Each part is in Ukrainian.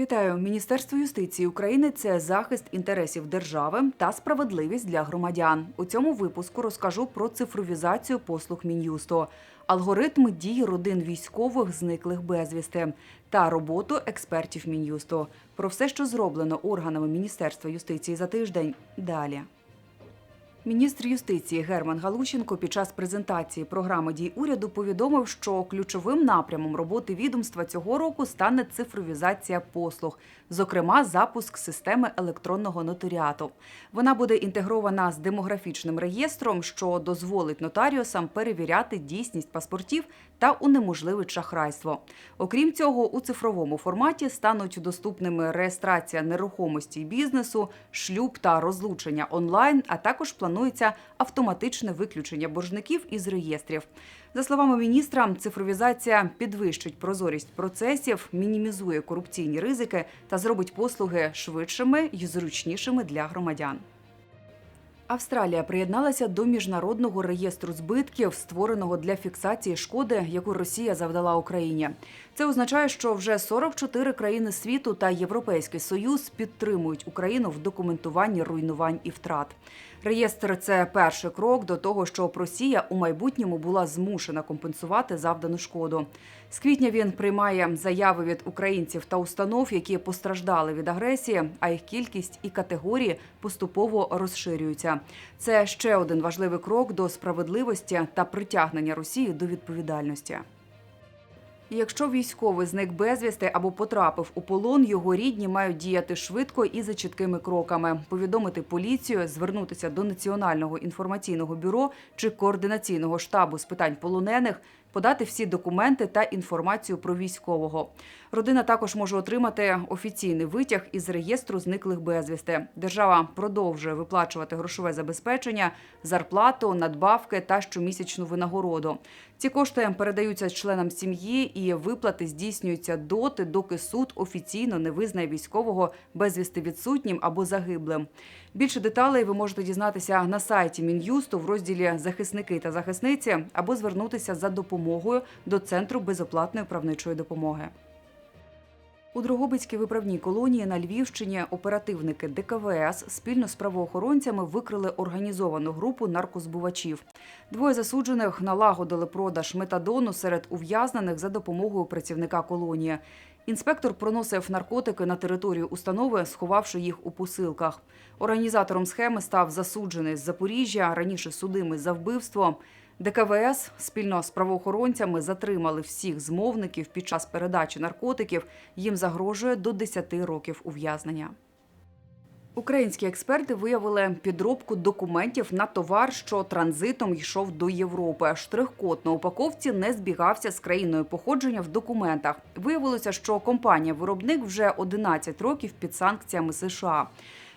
Вітаю Міністерство юстиції України. Це захист інтересів держави та справедливість для громадян. У цьому випуску розкажу про цифровізацію послуг мін'юсту, алгоритми дії родин військових, зниклих безвісти та роботу експертів мін'юсту. Про все, що зроблено органами Міністерства юстиції за тиждень. Далі. Міністр юстиції Герман Галущенко під час презентації програми дій уряду повідомив, що ключовим напрямом роботи відомства цього року стане цифровізація послуг, зокрема запуск системи електронного нотаріату. Вона буде інтегрована з демографічним реєстром, що дозволить нотаріусам перевіряти дійсність паспортів та унеможливить шахрайство. Окрім цього, у цифровому форматі стануть доступними реєстрація нерухомості бізнесу, шлюб та розлучення онлайн, а також планується автоматичне виключення боржників із реєстрів. За словами міністра, цифровізація підвищить прозорість процесів, мінімізує корупційні ризики та зробить послуги швидшими і зручнішими для громадян. Австралія приєдналася до міжнародного реєстру збитків, створеного для фіксації шкоди, яку Росія завдала Україні. Це означає, що вже 44 країни світу та Європейський Союз підтримують Україну в документуванні руйнувань і втрат. Реєстр це перший крок до того, щоб Росія у майбутньому була змушена компенсувати завдану шкоду. З квітня він приймає заяви від українців та установ, які постраждали від агресії, а їх кількість і категорії поступово розширюються. Це ще один важливий крок до справедливості та притягнення Росії до відповідальності. Якщо військовий зник безвісти або потрапив у полон, його рідні мають діяти швидко і за чіткими кроками, повідомити поліцію, звернутися до Національного інформаційного бюро чи координаційного штабу з питань полонених, подати всі документи та інформацію про військового. Родина також може отримати офіційний витяг із реєстру зниклих безвісти. Держава продовжує виплачувати грошове забезпечення, зарплату, надбавки та щомісячну винагороду. Ці кошти передаються членам сім'ї, і виплати здійснюються доти, доки суд офіційно не визнає військового безвісти відсутнім або загиблим. Більше деталей ви можете дізнатися на сайті Мін'юсту в розділі Захисники та захисниці або звернутися за допомогою до центру безоплатної правничої допомоги. У Дрогобицькій виправній колонії на Львівщині оперативники ДКВС спільно з правоохоронцями викрили організовану групу наркозбувачів. Двоє засуджених налагодили продаж метадону серед ув'язнених за допомогою працівника колонії. Інспектор проносив наркотики на територію установи, сховавши їх у посилках. Організатором схеми став засуджений з Запоріжжя, раніше судимий за вбивство. ДКВС спільно з правоохоронцями затримали всіх змовників під час передачі наркотиків. Їм загрожує до 10 років ув'язнення. Українські експерти виявили підробку документів на товар, що транзитом йшов до Європи. Штрих-код на упаковці не збігався з країною походження в документах. Виявилося, що компанія-виробник вже 11 років під санкціями США.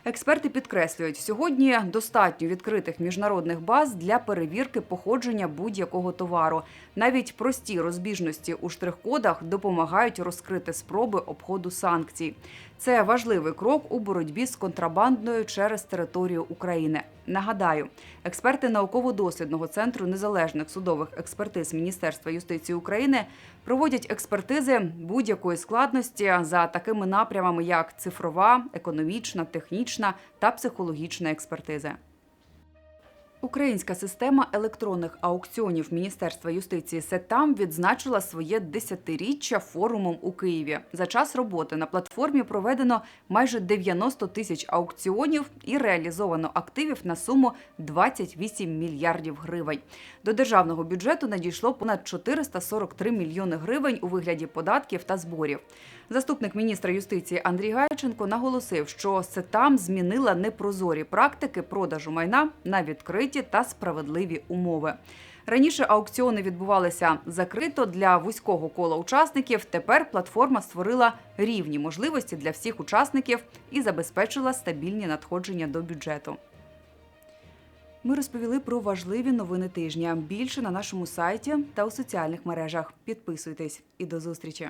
Експерти підкреслюють, сьогодні достатньо відкритих міжнародних баз для перевірки походження будь-якого товару. Навіть прості розбіжності у штрих-кодах допомагають розкрити спроби обходу санкцій. Це важливий крок у боротьбі з контрабандою через територію України. Нагадаю, експерти науково-дослідного центру незалежних судових експертиз Міністерства юстиції України проводять експертизи будь-якої складності за такими напрямами, як цифрова, економічна, технічна та психологічна експертизи. Українська система електронних аукціонів Міністерства юстиції СЕТАМ відзначила своє десятиріччя форумом у Києві. За час роботи на платформі проведено майже 90 тисяч аукціонів і реалізовано активів на суму 28 мільярдів гривень. До державного бюджету надійшло понад 443 мільйони гривень у вигляді податків та зборів. Заступник міністра юстиції Андрій Гайченко наголосив, що СЕТАМ змінила непрозорі практики продажу майна на відкриті та справедливі умови. Раніше аукціони відбувалися закрито для вузького кола учасників. Тепер платформа створила рівні можливості для всіх учасників і забезпечила стабільні надходження до бюджету. Ми розповіли про важливі новини тижня. Більше на нашому сайті та у соціальних мережах. Підписуйтесь і до зустрічі.